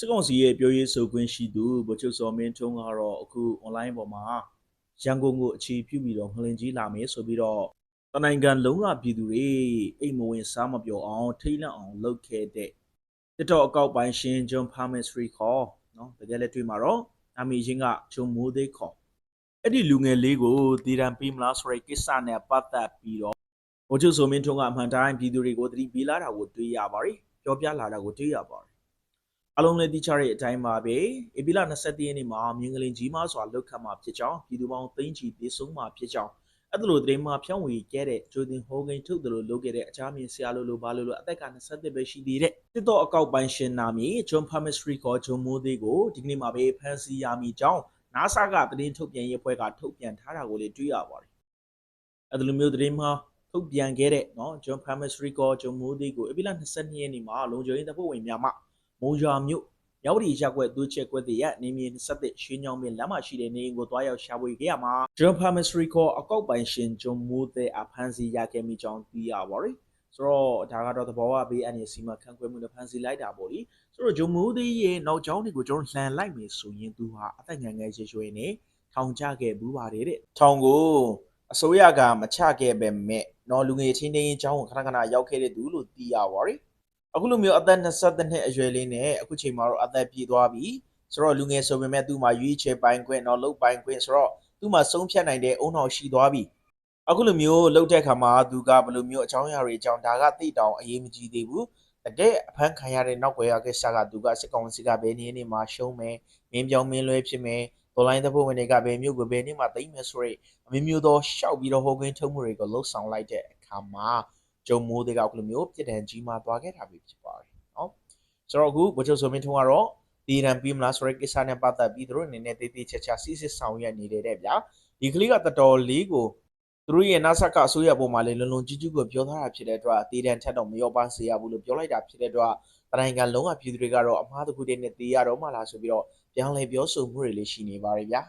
စစ်ကောင်စီရဲ့ပြောရေးဆိုခွင့်ရှိသူဗိုလ်ချုပ်စောမင်းထွန်းကတော့အခု online ပေါ်မှာရန်ကုန်ကိုအခြေပြုပြီးတော့ငလင်ကြီးလာမယ်ဆိုပြီးတော့တနိုင်ငံလုံးကပြည်သူတွေအိမ်မဝင်စားမပြောအောင် ထိတ်လန့်အောင်လုပ်ခဲ့တဲ့ TikTok အကောက်ပိုင်းရှင် John Palmistry ခေါ်နော်တကယ်လက်တွေ့မှာတော့အမီချင်းကဂျုံမိုးသေးခေါ်အဲ့ဒီလူငယ်လေးကိုတည်တံပေးမလားဆိုတဲ့ကိစ္စနဲ့ပတ်သက်ပြီးတော့ဗိုလ်ချုပ်စောမင်းထွန်းကအမှန်တိုင်းပြည်သူတွေကိုသတိပေးလာတာကိုတွေ့ရပါတယ်ပြောပြလာတာကိုတွေ့ရပါတယ် အလုံးလေးတိချရဲ့အတိုင်းပါပဲဧပြီလ20ရက်နေ့မှာမြင်းကလင်ကြီးမားစွာလုတ်ခတ်မှာဖြစ်ကြောင်းပြည်သူပေါင်းသိန်းချီပြေဆုံးမှာဖြစ်ကြောင်းအဲ့လိုသတင်းမှဖြန့်ဝေခဲ့တဲ့ဂျိုဒင်ဟိုဂင်ထုတ်တယ်လို့လုပ်ခဲ့တဲ့အခြားမြင်ဆရာလိုလိုဘာလို့လို့အသက်က23ပဲရှိသေးတဲ့တစ်တော့အကောက်ပိုင်းရှင်နာမည်ဂျွန်ဖာမစ်စရီကောဂျွန်မိုးသေးကိုဒီကနေ့မှာပဲဖန်စီရမိကြောင်း NASA ကသတင်းထုတ်ပြန်ရေးအဖွဲ့ကထုတ်ပြန်ထားတာကိုလည်းတွေ့ရပါတယ်အဲ့လိုမျိုးသတင်းမှထုတ်ပြန်ခဲ့တဲ့နော်ဂျွန်ဖာမစ်စရီကောဂျွန်မိုးသေးကိုအပိလ22ရက်နေ့မှာလုံခြုံရေးတပ်ဖွဲ့ဝင်များမှ မုံရွာမြို့မြောက်ပြည်ရက်ကွက်သူချက်ကွက်တည်းရနေမြေ27ရွှေညောင်ပင်လမ်းမှာရှိတဲ့နေအိမ်ကိုတွားရောက်ရှာဖွေခဲ့ရမှာ John Pharmacy ခေါ်အကောက်ပိုင်ရှင်ဂျွန်မိုးတဲ့အဖမ်းဆီးရခဲ့မိကြောင်းသိရပါတယ်ဆိုတော့ဒါကတော့သဘောဝဘေးအန်ရစီမခန့်ခွဲမှုနဲ့ဖမ်းဆီးလိုက်တာပေါ့လေဆိုတော့ဂျွန်မိုးသေးရဲ့နောက်ကျောင်းတွေကိုကျွန်တော်လှန်လိုက်မယ်ဆိုရင်သူဟာအသက်ငယ်ငယ်ရွယ်ရွယ်နဲ့ထောင်ချခဲ့ဘူးပါတယ်တဲ့ထောင်ကိုအစိုးရကမချခဲ့ပဲမဲ့နော်လူငယ်ချင်းချင်းကျောင်းကိုခဏခဏရောက်ခဲ့တဲ့သူလို့သိရပါတယ် အခုလိုမျိုးအသက်20နှစ်အရွယ်လေးနဲ့အခုချိန်မှာတော့အသက်ပြည့်သွားပြီဆိုတော့လူငယ်ဆိုပေမဲ့သူ့မှာရွေးချယ်ပိုင်ခွင့်တော့လုတ်ပိုင်ခွင့်ဆိုတော့သူ့မှာဆုံးဖြတ်နိုင်တဲ့အုံနောက်ရှိသွားပြီအခုလိုမျိုးလုတ်တဲ့ခါမှာသူကဘယ်လိုမျိုးအကြောင်းအရာတွေအကြောင်းဒါကသိတောင်အရေးမကြီးသေးဘူးတကယ်အဖမ်းခံရတဲ့နောက်ွယ်ရကိစ္စကသူကစစ်ကောင်စီကဘယ်နည်းနေမှာရှုံးမယ်မင်းပြောင်းမင်းလွဲဖြစ်မယ်ဒေါ်လိုင်းသဖို့ဝင်တွေကဘယ်မျိုးကိုဘယ်နည်းမှာသိမ့်မယ်ဆိုရဲအမျိုးမျိုးသောရှောက်ပြီးတော့ဟိုကင်းထုံးမှုတွေကိုလှုပ်ဆောင်လိုက်တဲ့အခါမှာ ဂျုံမိုးတွေကအခုလိုမျိုးပြစ်ဒဏ်ကြီးမားသွားခဲ့တာပဲဖြစ်ပါတယ်နော်ဆိုတော့အခုဗိုလ်ချုပ်ဆိုမင်းထွန်းကတော့ဒီရန်ပြီးမလားဆိုတဲ့ကိစ္စနဲ့ပတ်သက်ပြီးသူတို့အနေနဲ့တေးသေးချာချာစစ်စစ်ဆောင်ရွက်နေတယ်တဲ့ဗျာဒီကလေးကတော်တော်လေးကိုသူတို့ရဲ့နာဆာကအစိုးရပုံမှာလေလုံလုံကြီးကြီးကိုပြောထားတာဖြစ်တဲ့အတွက်တေးဒဏ်ထက်တော့မရောပါစေရဘူးလို့ပြောလိုက်တာဖြစ်တဲ့အတွက်တရိုင်ကလုံးဝပြည်သူတွေကတော့အမားတစ်ခုတည်းနဲ့တေးရတော့မှလားဆိုပြီးတော့ပြောင်းလဲပြောဆိုမှုတွေလေးရှိနေပါတယ်ဗျာ